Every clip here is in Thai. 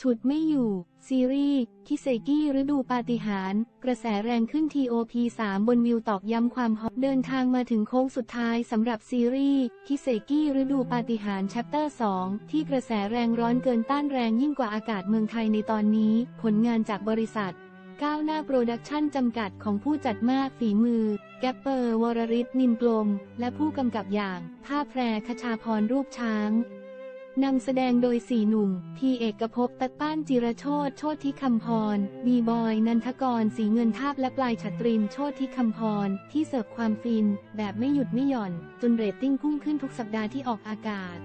ฉุดไม่อยู่ ซีรีส์คิเซกี้ฤดูปาฏิหาริย์กระแสแรงขึ้น TOP 3 บนวิวตอกย้ำความฮอตเดินทางมาถึงโค้งสุดท้ายสำหรับซีรีส์คิเซกี้ฤดูปาฏิหาริย์แชปเตอร์ 2 ที่กระแสแรงร้อนเกินต้านแรงยิ่งกว่าอากาศเมืองไทยในตอนนี้ ผลงานจากบริษัท ก้าวหน้าโปรดักชั่นจำกัดของผู้จัดมากฝีมือ แกปเปอร์ วรริศนินกลม และผู้กำกับอย่าง ภาพแพรคชาพรรูปช้าง นำแสดงโดยสี่หนุ่ม ทีเอกภพตัดป้านจิรโชตโชติคำพร บีบอย นันทกร สีเงินทาบและปลายฉัตริน โชติคำพร ที่เสิร์ฟความฟิน แบบไม่หยุดไม่หย่อน จนเรตติ้งพุ่งขึ้นทุกสัปดาห์ที่ออกอากาศ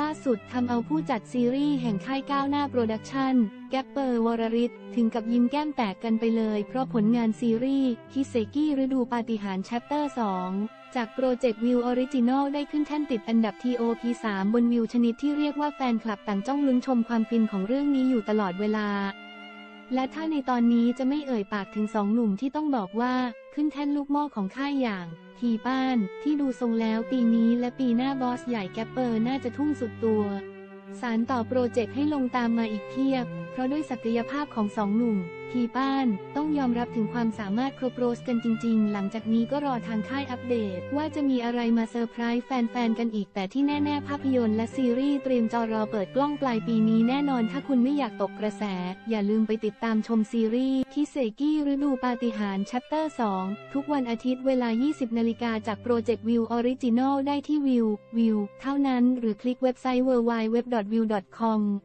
ล่าสุดทำเอาผู้จัดซีรีส์แห่งค่ายก้าวหน้าโปรดักชั่น แกปเปอร์วรริศถึงกับยิ้มแก้มแตกกันไปเลย เพราะผลงานซีรีส์คิเซกี้ฤดูปาฏิหาริย์แชปเตอร์ 2 จากโปรเจกต์วิวออริจินอลได้ขึ้นแท่นติดอันดับ TOP 3 บนวิวชนิดที่เรียกว่าแฟนคลับต่างจ้องลุ้นชมความฟินของเรื่องนี้อยู่ตลอดเวลา และถ้าในตอนนี้จะไม่เอ่ยปากถึงสองหนุ่มที่ต้องบอกว่าขึ้นแท่นลูกหม้อของค่ายอย่าง ทีป้านที่ดูทรงแล้วปีนี้และปีหน้าบอสใหญ่แกปเปอร์น่าจะทุ่มสุดตัว สารต่อโปรเจกต์ให้ลงตามมาอีกเพียบ เพราะด้วยศักยภาพของสองหนุ่มทีป้านต้องยอมรับถึงความสามารถครบโรสกันจริง ๆ หลังจากนี้ก็รอทางค่ายอัปเดต ว่าจะมีอะไรมาเซอร์ไพรส์แฟน ๆ กันอีกแต่ที่แน่ ๆ ภาพยนตร์และซีรีส์เตรียมจอรอเปิดกล้องปลายปีนี้แน่นอนถ้าคุณไม่อยากตกกระแส อย่าลืมไปติดตามชมซีรีส์คิเซกี้ฤดูปาฏิหาริย์แชปเตอร์ 2 ทุกวันอาทิตย์เวลา 20 นาฬิกาจากโปรเจกต์วิวออริจินอลได้ที่วิววิวเท่านั้นหรือคลิกเว็บไซต์ www.view.com